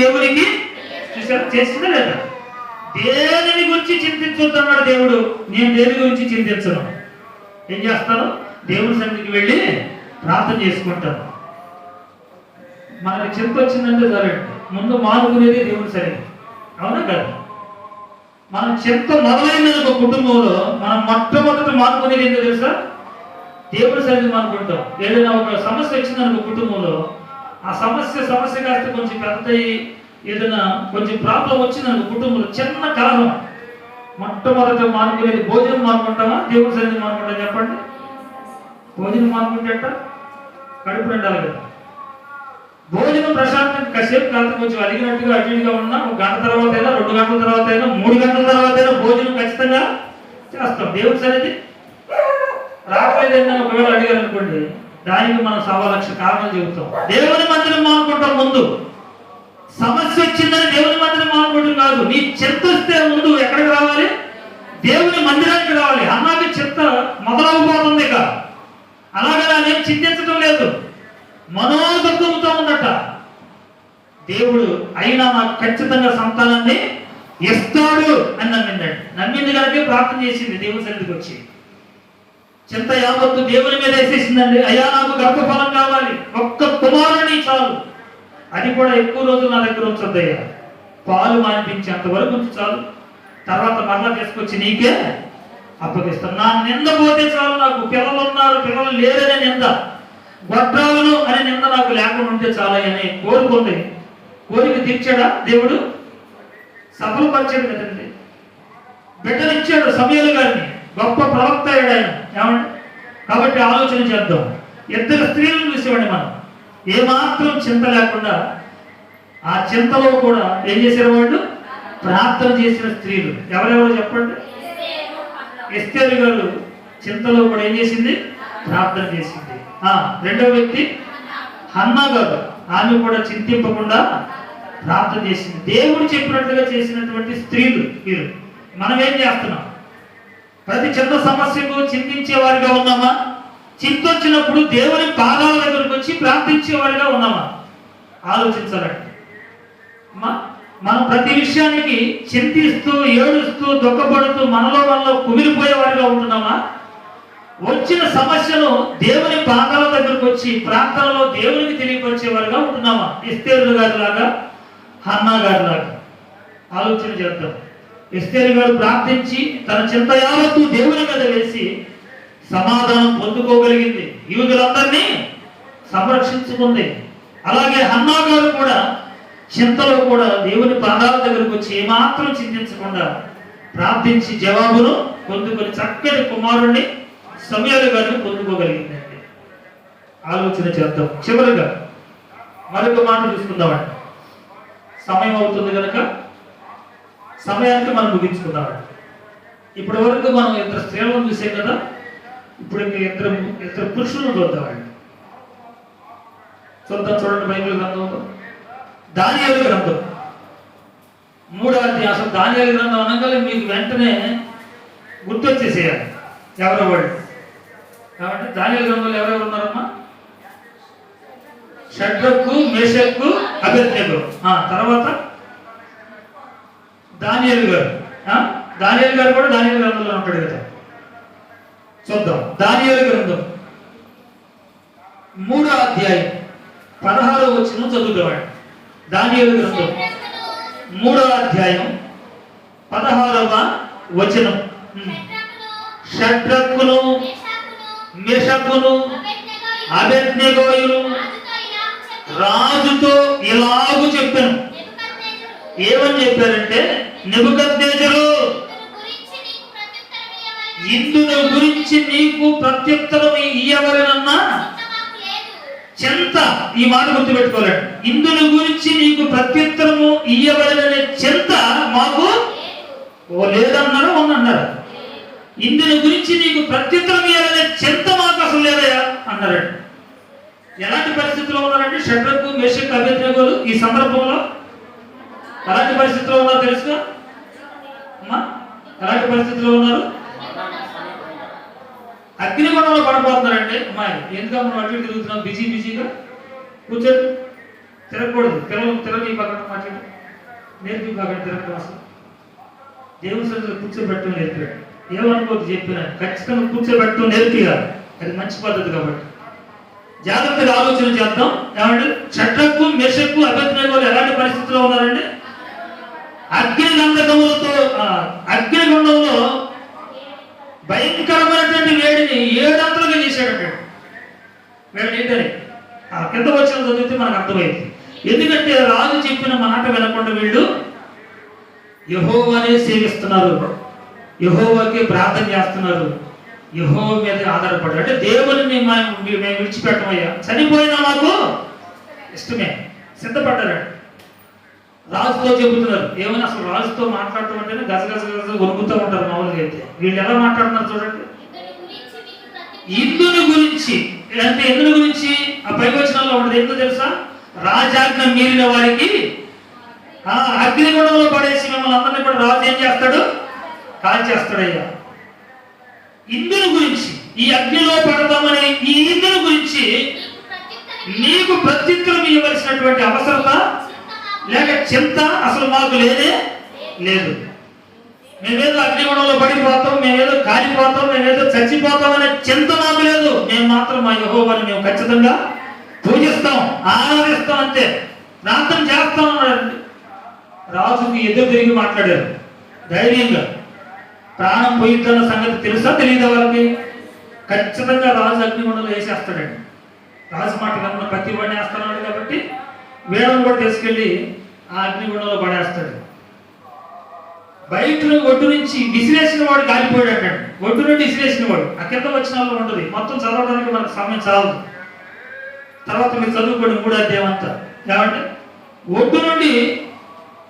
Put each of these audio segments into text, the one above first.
దేవునికి చూసారా? చేసిందా లేదా? దేనిని గురించి చింతించుతున్నాడు దేవుడు. నేను దేని గురించి చింతించను? ఏం చేస్తాను? దేవుని సన్నిధికి వెళ్ళి ప్రార్థన చేసుకుంటాను. మనకి చింత వచ్చిందంటే సరే ముందు మానుకునేది దేవుని సన్నిధి. అవునా కదా? మన చింత మొదలైన ఒక కుటుంబంలో మనం మొట్టమొదటి మానుకునేది ఏంటో తెలుసా? దేవుడి సన్నిధి మానుకుంటాం. ఏదైనా ఒక సమస్య వచ్చిందనుకో కుటుంబంలో ఆ సమస్య సమస్య కాస్త కొంచెం పెద్దయి ఏదైనా కొంచెం ప్రాబ్లం వచ్చిందనుకో కుటుంబంలో చిన్న కలహం. మొట్టమొదట మానుకునేది భోజనం మానుకుంటామా? దేవుడి సన్నిధి మానుకుంటాం చెప్పండి? భోజనం మానుకుంటేట కడుపు నిండాలి కదా. భోజనం ప్రశాంతం కాసేపు కాస్త కొంచెం అడిగినట్టుగా అటు ఉన్నా ఒక గంట తర్వాత అయినా రెండు గంటల తర్వాత అయినా మూడు గంటల తర్వాత అయినా భోజనం ఖచ్చితంగా చేస్తాం. దేవుడి సన్నిధి రావట్లేదని ఒకవేళ అడిగారు అనుకోండి దానికి మనం సవా లక్ష కారణం చెబుతాం. దేవుని మందిరం మానుకుంటాం ముందు. సమస్య వచ్చిందని దేవుని మందిరం మానుకోవడం కాదు. నీ చెత్త వస్తే ముందు ఎక్కడికి రావాలి? దేవుని మందిరానికి రావాలి. అన్నాకి చెత్త మొదలవబోతుంది ఇక. అలాగే నేను చింతించడం లేదు. మనోదుఖంతో ఉన్నట దేవుడు అయినా నాకు ఖచ్చితంగా సంతానాన్ని ఇస్తాడు అని నమ్మిందండి. నమ్మింది కనుక ప్రార్థన చేసింది దేవుని సన్నిధికి వచ్చి. చింత యావత్తు దేవుని మీద వేసేసిందండి. అయ్యా నాకు గర్భఫలం కావాలి. ఒక్క కుమారుని చాలు. అది కూడా ఎక్కువ రోజులు నా దగ్గర ఉంచొద్దయ్యా. పాలు మానిపించేంత వరకు ఉంచి చాలు. తర్వాత మరలా తీసుకొచ్చి నీకే అప్పగిస్తాను నా నింద పోతే చాలు నాకు. పిల్లలు ఉన్నారు పిల్లలు లేరనే నింద. గొడ్రాలను అనే నింద నాకు లేకుండా ఉంటే చాలు అని కోరుకుంది. కోరిక తీర్చాడా దేవుడు? సఫలపరిచాడు కదండి. ఇచ్చాడు సమయాలు గారిని. గొప్ప ప్రవక్త అయ్యాడు ఆయన ఏమండి? కాబట్టి ఆలోచన చేద్దాం. ఇద్దరు స్త్రీలను చూసేవాడి మనం. ఏమాత్రం చింత లేకుండా ఆ చింతలో కూడా ఏం చేశారు వాళ్ళు ప్రార్థన చేసిన స్త్రీలు. ఎవరెవరు చెప్పండి? ఎస్తేరు గారు చింతలో కూడా ఏం చేసింది? ప్రార్థన చేసింది. ఆ రెండో వ్యక్తి హన్నా గారు. ఆమె కూడా చింతింపకుండా ప్రార్థన చేసింది. దేవుడు చెప్పినట్లుగా చేసినటువంటి స్త్రీలు వీరు మనం ఏం చేస్తున్నాం? ప్రతి చిన్న సమస్యకు చింతించేవారిగా ఉన్నామా? చింతొచ్చినప్పుడు దేవుని పాదాల దగ్గరకు వచ్చి ప్రార్థించేవారిగా ఉన్నామా? ఆలోచించాలండి. అమ్మా, మనం ప్రతి విషయానికి చింతిస్తూ ఏడుస్తూ దుఃఖపడుతూ మనలో మనలో కుమిలిపోయేవారిగా ఉంటున్నామా? వచ్చిన సమస్యను దేవుని పాదాల దగ్గరకు వచ్చి ప్రార్థనలో దేవునికి తెలియపరిచేవారుగా ఉంటున్నామా? ఇస్తేరులు గారి లాగా హన్నా గారి లాగా ఆలోచన చేద్దాం. ఎస్తేరు గారు ప్రార్థించి తన చింత యావత్తు దేవుని మీద వేసి సమాధానం పొందుకోగలిగింది. యూదులందరినీ సంరక్షించుకుంది. అలాగే హన్నా గారు కూడా చింతలో కూడా దేవుని పాదాల దగ్గరకు వచ్చి ఏమాత్రం చింతించకుండా ప్రార్థించి జవాబును పొందుకొని చక్కటి కుమారుణ్ణి సమయాలు గారిని పొందుకోగలిగిందండి ఆలోచన చేద్దాం. చివరిగా మరొక మాట చూసుకుందామండి. సమయం అవుతుంది కనుక సమయానికి మనం ముగించుకుందామండి ఇప్పటి వరకు మనం ఇద్దరు స్త్రీలను చూసాం కదా ఇప్పుడు ఇంకా ఇద్దరు ఇద్దరు పురుషులను చూద్దామండి చూద్దాం చూడండి బైబిల్ గ్రంథంలో దానియాలు గ్రంథం. మూడో అధ్యాసం అసలు దానియాలు గ్రంథం అనగానే మీకు వెంటనే గుర్తొచ్చేసేయాలి. ఎవరో వాళ్ళు. కాబట్టి దానియాలు గ్రంథంలో ఎవరెవరు ఉన్నారమ్మా? షడ్రకు మేషకు అభ్యర్థకు తర్వాత దానియలు గారు. ఆ? గారు కూడా దానియలు గ్రంథంలో ఉంటాడు కదా. చూద్దాం. దానియలు గ్రంథం. మూడో అధ్యాయం. పదహారో వచ్చిన చదువుతావాడు దానియలు గ్రంథం. మూడో అధ్యాయం. పదహారవ వచనం. ఉమ్. షడ్రక్కును మెషకును అబెద్నెగోయును రాజుతో ఇలాగూ చెప్పాను. ఏమని చెప్పారంటే నిబుకద్నేజరు ఇందును గురించి నీకు ప్రత్యుత్తరం ఇయ్యవలనన్నా చింత. ఈ మాట గుర్తుపెట్టుకోలేండి. ఇందును గురించి నీకు ప్రత్యుత్తరము ఇయ్యవలననే చింత మాకు ఓ లేదన్నారా ఉందన్నారా ఇందుని గురించి నీకు ప్రత్యుత్తరం ఇవ్వాలనే చింత మాకు అసలు లేదయా అన్నారండి ఎలాంటి పరిస్థితుల్లో ఉన్నారంటే షడ్రకు మేషక్ అభ్యర్థులు ఈ సందర్భంలో? ఎలాంటి పరిస్థితుల్లో ఉన్నారో తెలుసుగా? ఎలాంటి పరిస్థితిలో ఉన్నారు? అగ్నిగుణంలో పడిపోతున్నారంటే అమ్మాయి. ఎందుకు మనం అటు తిరుగుతున్నాం. బిజీ బిజీగా. కూర్చొని తిరగకూడదు. తిరగ తిరగని పక్కన మాట్లాడి. నేర్పి పక్కన తిరగడం అసలు దేవుని సన్నిధిలో కూర్చోబెట్టడం నేర్పాడు ఏమనుకోవద్దు చెప్పినా. ఖచ్చితంగా కూర్చోబెట్టడం నేర్పిగా అది మంచి పద్ధతి కాబట్టి. జాగ్రత్తగా ఆలోచన చేద్దాం. ఏమంటే షట్రకు మెషకు వాళ్ళు ఎలాంటి పరిస్థితిలో ఉన్నారండి? అగ్నిగంధకములతో అగ్నిగుండంలో భయంకరమైనటువంటి వేడిని ఏడంతలుగా చేశాడు వేడి ఏంటని ఆ కింద వచ్చిన చదివితే మనకు అర్థమైంది. ఎందుకంటే రాజు చెప్పిన మాట వినకుండా వీళ్ళు యహోవానే సేవిస్తున్నారు. యహోవాకి ప్రార్థన చేస్తున్నారు. యహో మీద ఆధారపడారు అంటే దేవుని మేము మేము విడిచిపెట్టమయ్యా. చనిపోయినా మాకు ఇష్టమే. సిద్ధపడ్డారండి రాజుతో చెబుతున్నారు. ఏమైనా అసలు రాజుతో మాట్లాడటం అంటేనే గజగజ గజ వణుకుతూ ఉంటారు మామూలుగా అయితే. వీళ్ళు ఎలా మాట్లాడుతున్నారు చూడండి. ఇందుని గురించి అంటే ఇందుని గురించి ఆ వచ్చిన ఉండదు. ఎందుకు తెలుసా? రాజాజ్ఞ మీరిన వారికి ఆ అగ్నిగుండంలో పడేసి మిమ్మల్ని అందరినీ కూడా రాజు ఏం చేస్తాడు? కాల్ చేస్తాడయ్యా. ఇందుని గురించి ఈ అగ్నిలో పడదామని ఈ ఇందుని గురించి నీకు ప్రత్యుత్తరం ఇవ్వవలసినటువంటి అవసరత లేక చింత అసలు మాకు లేదే? లేదు. మేమేదో అగ్నిగుణంలో పడిపోతాం మేమేదో కాలిపోతాం మేమేదో చచ్చిపోతాం అనే చింత మాకు లేదు. మేము మాత్రం మా యహోవాని మేము ఖచ్చితంగా పూజిస్తాం ఆరాధిస్తాం అంతే. ప్రార్థన చేస్తాం అన్నాడు. రాజుకి ఎదురు తిరిగి మాట్లాడారు. ధైర్యంగా. ప్రాణం పోయిద్దన్న సంగతి తెలుసా? తెలియదు వాళ్ళకి? ఖచ్చితంగా రాజు అగ్నిగుణంలో వేసేస్తాడండి. రాజు మాట కన్నా ప్రతి వాడిని వేస్తాడు కాబట్టి వేలం కూడా తీసుకెళ్ళి ఆ అగ్నిగుండంలో పడేస్తాడు. బయట ఒడ్డు నుంచి విసిరేసిన వాడు కాలిపోయాడు అంటాడు ఒడ్డు నుండి విసిరేసిన వాడు. ఆ కింద వచ్చిన వాళ్ళు ఉండదు మొత్తం చదవడానికి మనకు సమయం చాలదు. తర్వాత మీరు చదువుకోండి మూడో అధ్యాయం అంతా. ఏమంటే ఒడ్డు నుండి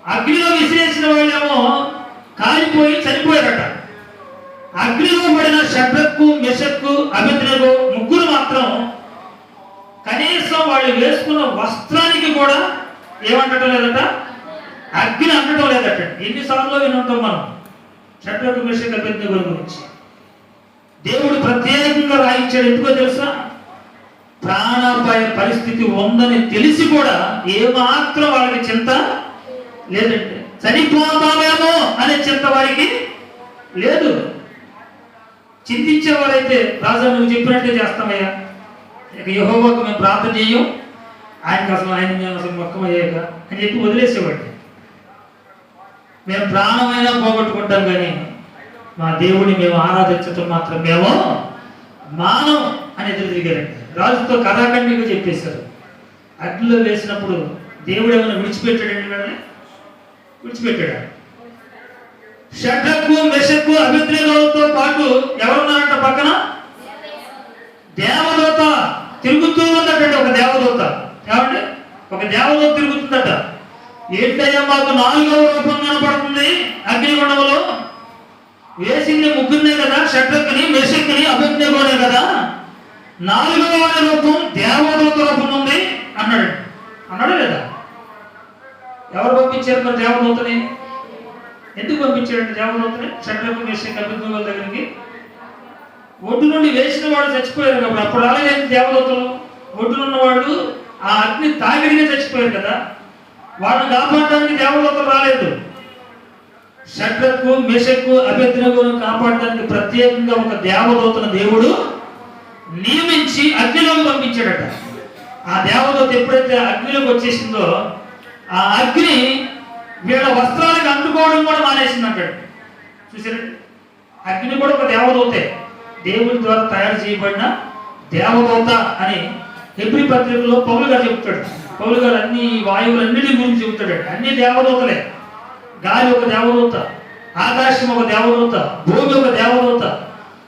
అగ్నిలో విసిరేసిన వాళ్ళేమో కాలిపోయి చనిపోయారట. అగ్నిలో పడిన షడ్రకు మెషక్కు అభిద్రకు ముగ్గురు మాత్రం కనీసం వాళ్ళు వేసుకున్న వస్త్రానికి కూడా ఏమంటటం లేదట? అగ్ని అంటటం లేదట. ఎన్నిసార్లు వినుంటాం మనం? షడ్రకు మెషక్ అభిద్రకు గురించి. దేవుడు ప్రత్యేకంగా రాయించాడు. ఎందుకో తెలుసా? ప్రాణాపాయ పరిస్థితి ఉందని తెలిసి కూడా ఏమాత్రం వాళ్ళకి చింత లేదంటే. చనిపోతామేమో అనే చింత వారికి లేదు. చింతించేవారైతే రాజా నువ్వు చెప్పినట్టే చేస్తామయ్యా. ఇక యహోవాకు మేము ప్రార్థన చేయం. ఆయనకు అసలు ఆయన మేము అసలు మొక్కమయ్యాక అని చెప్పి వదిలేసేవాడిని. మేము ప్రాణమైనా పోగొట్టుకుంటాం కానీ మా దేవుడిని మేము ఆరాధించటం మాత్రం మేము మానం అని ఎదురు తిరిగారండి రాజుతో కథాఖండిగా చెప్పేశారు. అగ్నిలో వేసినప్పుడు దేవుడు ఏమైనా విడిచిపెట్టాడండి వాళ్ళని విడిచిపెట్టాడు? షడ్డకు మెషకు అభిద్రేలతో పాటు ఎవరున్నారంట పక్కన? దేవదూత. తిరుగుతూ ఉన్నటువంటి ఒక దేవదూత. ఏమండి? ఒక దేవదూత తిరుగుతుందట. ఏంటయ్యా మాకు నాలుగవ రూపం కనపడుతుంది అగ్నిగుండంలో? వేసింది ముగ్గురునే కదా షడ్రక్కుని మెషక్కుని అభిజ్ఞనే కదా. నాలుగవ రూపం దేవదూత రూపం ఉంది అన్నాడు. అన్నాడు లేదా? ఎవరు పంపించారు మరి దేవదూతని? ఎందుకు పంపించాడు దేవదూతని? షడ్రకు మెషక్ అభిజ్ఞల దగ్గరికి? ఒడ్డు నుండి వేసిన వాడు చచ్చిపోయారు కాబట్టి అప్పుడు అలాగే దేవదూతలు? ఒడ్డునున్నవాడు ఆ అగ్ని తాగిడిగా చచ్చిపోయారు కదా. వాళ్ళని కాపాడడానికి దేవదూతలు రాలేదు. షడ్రకు మెషకు అభ్యర్థులను కాపాడడానికి ప్రత్యేకంగా ఒక దేవదూతను దేవుడు నియమించి అగ్నిలోకి పంపించాడట. ఆ దేవదూత ఎప్పుడైతే అగ్నిలోకి వచ్చేసిందో ఆ అగ్ని వీళ్ళ వస్త్రాలకు అంటుకోవడం కూడా మానేసింది అంటాడు చూసారా? అగ్ని కూడా ఒక దేవదూతే. దేవుని ద్వారా తయారు చేయబడిన దేవదూత అని ఎబ్రి పత్రికలో పౌలు గారు చెప్తాడు. పౌలు గారు అన్ని వాయువులన్నిటి గురించి చెబుతాడు అన్ని దేవదూతలే. గాలి ఒక దేవదూత ఆకాశం ఒక దేవదూత భూమి ఒక దేవదూత.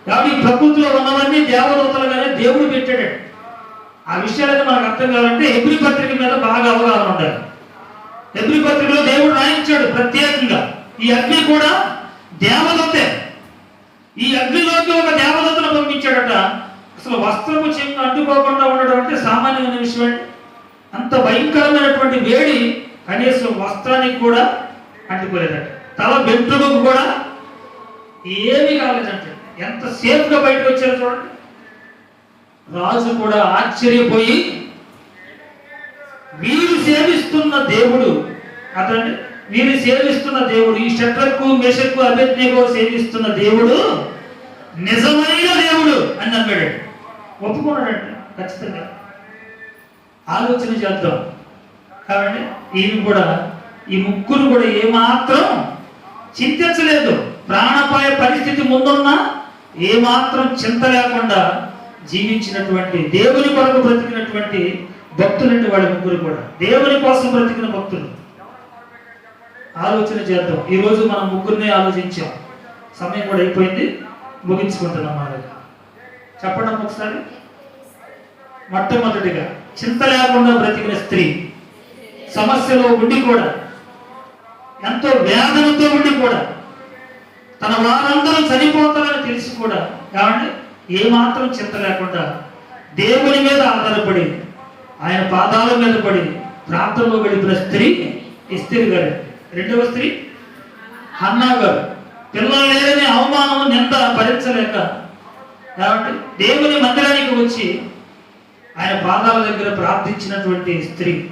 కాబట్టి ఈ ప్రకృతిలో ఉన్నవన్నీ దేవదూతలుగానే దేవుడు పెట్టాడు. ఆ విషయాలైతే మనకు అర్థం కావాలంటే ఎబ్రి పత్రిక మీద బాగా అవగాహన ఉండాలి. ఎబ్రి పత్రికలో దేవుడు రాయించాడు ప్రత్యేకంగా. ఈ అగ్ని కూడా దేవదూతే. ఈ అగ్నిలోకి ఒక దేవదూతను పంపించాడట. అసలు వస్త్రము చిన్న అడ్డుకోకుండా ఉండడం అంటే సామాన్యమైన విషయం అండి. అంత భయంకరమైనటువంటి వేడి కనీసం వస్త్రానికి కూడా అంటుకోలేదట తల బెంట్రుకు కూడా ఏమీ కాలేదంటే. ఎంత సేఫ్గా బయటకు వచ్చారు చూడండి. రాజు కూడా ఆశ్చర్యపోయి వీరు సేవిస్తున్న దేవుడు అతన్ని వీరు సేవిస్తున్న దేవుడు ఈ షట్రకు మేషకు అభ్యర్థిగో సేవిస్తున్న దేవుడు నిజమైన దేవుడు అని నమ్మాడు. ఒప్పుకున్నాడంట ఖచ్చితంగా. ఆలోచన చేద్దాం. కాబట్టి ఈయన కూడా ఈ ముగ్గురు కూడా ఏమాత్రం చింతించలేదు. ప్రాణపాయ పరిస్థితి ముందున్నా ఏమాత్రం చింత లేకుండా జీవించినటువంటి దేవుని కొరకు బ్రతికినటువంటి భక్తులంటే వాళ్ళ ముగ్గురు కూడా. దేవుని కోసం బ్రతికిన భక్తులు. ఆలోచన చేద్దాం. ఈరోజు మనం ముగ్గురినే ఆలోచించాం. సమయం కూడా అయిపోయింది. ముగించుకుంటున్నాం మనం చెప్పండి ఒకసారి. మొట్టమొదటిగా చింత లేకుండా బ్రతికిన స్త్రీ సమస్యలో ఉండి కూడా ఎంతో వేదనతో ఉండి కూడా తన వారందరూ చనిపోతారని తెలిసి కూడా కాబట్టి ఏమాత్రం చింత లేకుండా దేవుని మీద ఆధారపడి ఆయన పాదాల మీద పడి ప్రాంతంలో గడిపిన స్త్రీ ఇస్త్రీ గారు. రెండవ స్త్రీ హన్నా గారు పిల్లలు లేదని అవమానం నింద భరించలేక కాబట్టి దేవుని మందిరానికి వచ్చి ఆయన పాదాల దగ్గర ప్రార్థించినటువంటి స్త్రీ.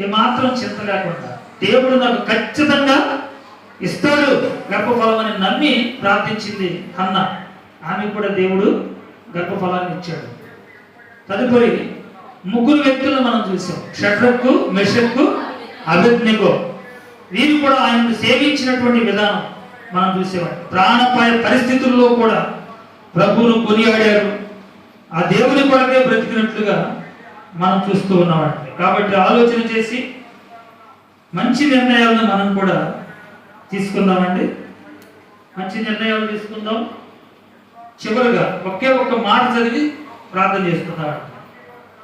ఏమాత్రం చింత లేకుండా దేవుడు నాకు ఖచ్చితంగా ఇస్తాడు గర్భఫలం అని నమ్మి ప్రార్థించింది అన్న ఆమె కూడా దేవుడు గర్భఫలాన్ని ఇచ్చాడు. తదుపరి ముగ్గురు వ్యక్తులను మనం చూసాం. షట్రకు మెషక్కు అభిజ్ఞకు. వీరు కూడా ఆయనను సేవించినటువంటి విధానం మనం చూసేవాడు ప్రాణపాయ పరిస్థితుల్లో కూడా ప్రభువును కొనియాడారు. ఆ దేవుని కొరకే బ్రతికినట్లుగా మనం చూస్తూ ఉన్నామండి కాబట్టి ఆలోచన చేసి మంచి నిర్ణయాలను మనం కూడా తీసుకుందామండి. మంచి నిర్ణయాలు తీసుకుందాం. చివరిగా ఒకే ఒక్క మాట చదివి ప్రార్థన చేసుకుందామండి.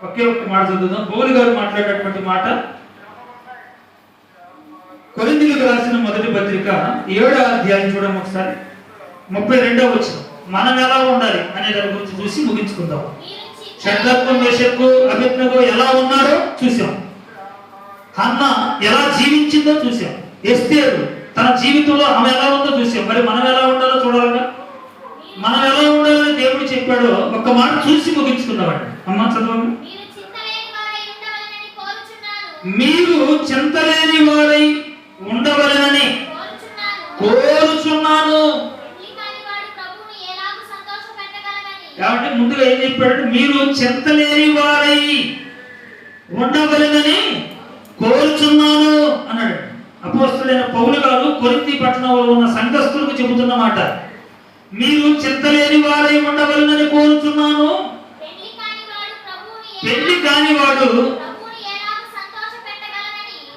ఒకే ఒక్క మాట చదువుదాం. పౌలు గారు మాట్లాడేటువంటి మాట కొరిందులకు రాసిన మొదటి పత్రిక ఏడో అధ్యాయం చూడడం ఒకసారి. ముప్పై రెండో వచ్చిన మనం ఎలా ఉండాలి అనే దాని గురించి చూసి ముగించుకుందాం. షడ్డత్వం వేషకు అభిజ్ఞకు ఎలా ఉన్నారో చూసాం అన్న ఎలా జీవించిందో చూసాం ఎస్తేరు తన జీవితంలో ఆమె ఎలా ఉందో చూసాం మరి మనం ఎలా ఉండాలో చూడాలిగా మనం ఎలా ఉండాలని దేవుడు చెప్పాడో ఒక్క మాట చూసి ముగించుకుందామండి. అమ్మ చదవండి. మీరు చింతలేని వారై ఉండవలెనని కోరుచున్నాను. కాబట్టి ముందుగా ఏం చెప్పాడు మీరు చింతలేని వారై ఉండవలెనని కోరుచున్నాను అన్నాడు. అపోస్తుడైన పౌలు గారు కొరింథీ పట్టణంలో ఉన్న సంఘస్థులకు చెబుతున్నమాట మీరు చింతలేని వారై ఉండవలెనని కోరుచున్నాను. పెళ్ళి కానివాడు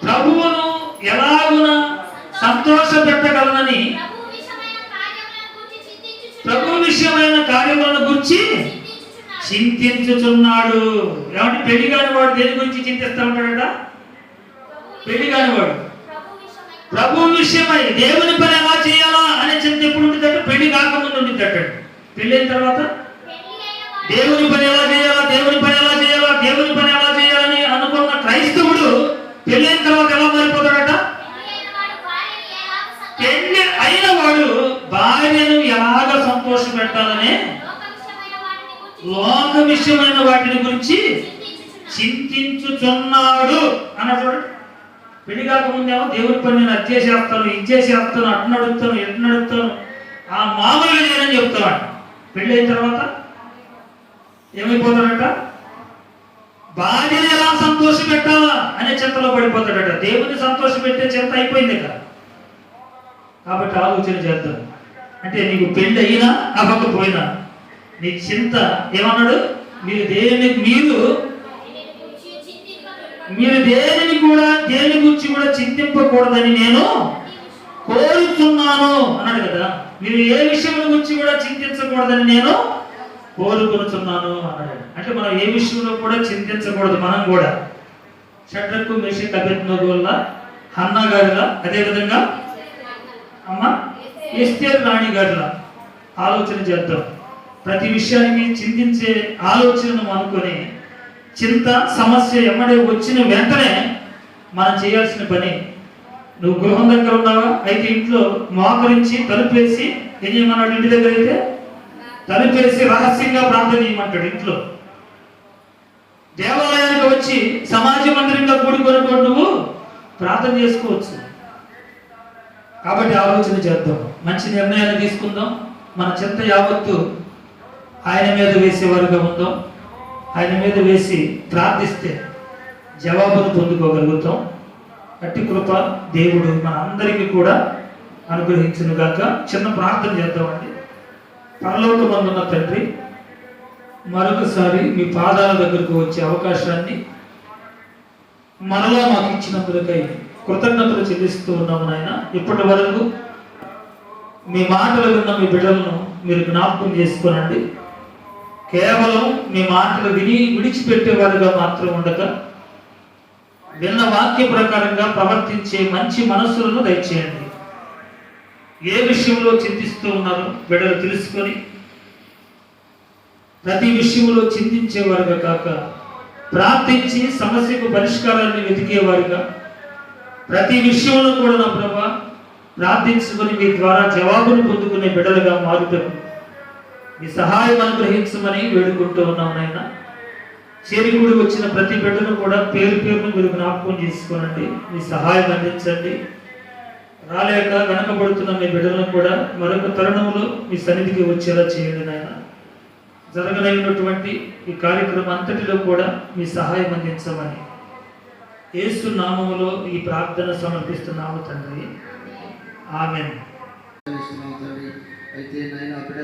ప్రభువును ఎలాగున సంతోష పెట్టగలనని ప్రభు విషయమైన కార్యములను గురించి చింతించుచున్నాడు. ఏమంటే పెళ్ళి కాని వాడు దేని గురించి చింతిస్తా ఉంటాడట పెళ్ళి కాని వాడు ప్రభు విషయమై దేవుని పని ఎలా చేయాలా అనే చింత ఎప్పుడు ఉంటుందట పెళ్ళి కాకముందు ఉంటుందట. పెళ్ళి అయిన తర్వాత దేవుని పని ఎలా చేయాలా దేవుని పని ఎలా చేయాలా దేవుని పని ఎలా చేయాలని అనుకున్న క్రైస్తవుడు పెళ్ళైన తర్వాత ఎలా మారిపోతాడట పెళ్ళి అయిన వాడు భార్యను ఎలాగూ సంతోష- పెళ్ళి అయిన వాడు నేను ఎలాగ సంతోష పెట్టాలని లోక విషయమైన వాటిని గురించి చింతించుచున్నాడు. అన్నటువంటి పెళ్ళి కాకముందేమో దేవుని పని నేను అది చేసేస్తాను ఇది చేసేస్తాను అటు నడుపుతాను ఎటు నడుపుతాను ఆ మామూలుగా నేనని చెప్తాడు పెళ్ళి అయిన తర్వాత ఏమైపోతాడట? భార్యను ఎలా సంతోష పెట్టాలా అనే చింతలో పడిపోతాడట. దేవుని సంతోష పెట్టే చింత అయిపోయింది కదా. కాబట్టి ఆలోచన చేద్దాం. అంటే నీకు పెళ్ళి అయినా అవ్వకపోయినా నీ చింత ఏమన్నాడు? మీరు దేని మీరు మీరు దేనిని కూడా దేని గురించి కూడా చింతింపకూడదని నేను కోరుతున్నాను అన్నాడు కదా. మీరు ఏ విషయం గురించి కూడా చింతించకూడదని నేను కోరుకుంటున్నాను అన్నాడు. అంటే మనం ఏ విషయంలో కూడా చింతించకూడదు మనం కూడా. షడ్రకు మెషిన్ అభ్యర్థి వల్ల హన్నా గారిలా అదేవిధంగా అమ్మ ఎస్టేర్ రాణి గడ్ల ఆలోచన చేద్దాం. ప్రతి విషయానికి చింతించే ఆలోచనను అనుకొని చింత సమస్య ఎమ్మడే వచ్చిన వెంటనే మనం చేయాల్సిన పని నువ్వు గృహం దగ్గర ఉన్నావా? అయితే ఇంట్లో మోకరించి తలుపేసి ఏం చేయమన్నాడు ఇంటి దగ్గర అయితే? తలుపేసి రహస్యంగా ప్రార్థన చేయమంటాడు ఇంట్లో. దేవాలయానికి వచ్చి సమాజ మందిరంగా కూడుకొని నువ్వు ప్రార్థన చేసుకోవచ్చు. కాబట్టి ఆలోచన చేద్దాం. మంచి నిర్ణయాలు తీసుకుందాం. మన చింత యావత్తు ఆయన మీద వేసేవారుగా ఉందాం. ఆయన మీద వేసి ప్రార్థిస్తే జవాబును పొందుకోగలుగుతాం. అట్టి కృప దేవుడు మన అందరికీ కూడా అనుగ్రహించును గాక చిన్న ప్రార్థన చేద్దామండి. పరలోకమందున్న తండ్రి మరొకసారి మీ పాదాల దగ్గరకు వచ్చే అవకాశాన్ని మనలో మాకు ఇచ్చినందుకై కృతజ్ఞతలు చెల్లిస్తూ ఉన్నాము నాయన. ఇప్పటి వరకు మీ మాటలు విన్న మీ బిడ్డలను మీరు జ్ఞాపకం చేసుకోనండి. కేవలం మీ మాటలు విని విడిచిపెట్టేవారుగా మాత్రం ఉండక విన్న వాక్య ప్రకారంగా ప్రవర్తించే మంచి మనస్సులను దయచేయండి. ఏ విషయంలో చింతిస్తూ ఉన్నారో బిడ్డలు తెలుసుకొని ప్రతి విషయంలో చింతించేవారుగా కాక ప్రార్థించి సమస్యకు పరిష్కారాన్ని వెతికేవారుగా ప్రతి విషయంలో కూడా నా ప్రభా ప్రార్థించుకుని మీ ద్వారా జవాబును పొందుకునే బిడ్డలుగా మారుతాం. మీ సహాయం అనుగ్రహించమని వేడుకుంటూ ఉన్నాం నాయన. చేరికూడి వచ్చిన ప్రతి బిడ్డను కూడా పేరు పేరును మీరు జ్ఞాపకం చేసుకోనండి. మీ సహాయం అందించండి. రాలేక వెనకబడుతున్న మీ బిడ్డలను కూడా మరొక తరుణంలో మీ సన్నిధికి వచ్చేలా చేయండి నాయన. జరగనైనటువంటి ఈ కార్యక్రమం అంతటిలో కూడా మీ సహాయం అందించమని యేసు నామములో ఈ ప్రార్థన సమర్పిస్తున్నాము తండ్రి. ఆమె అయితే నేను అక్కడే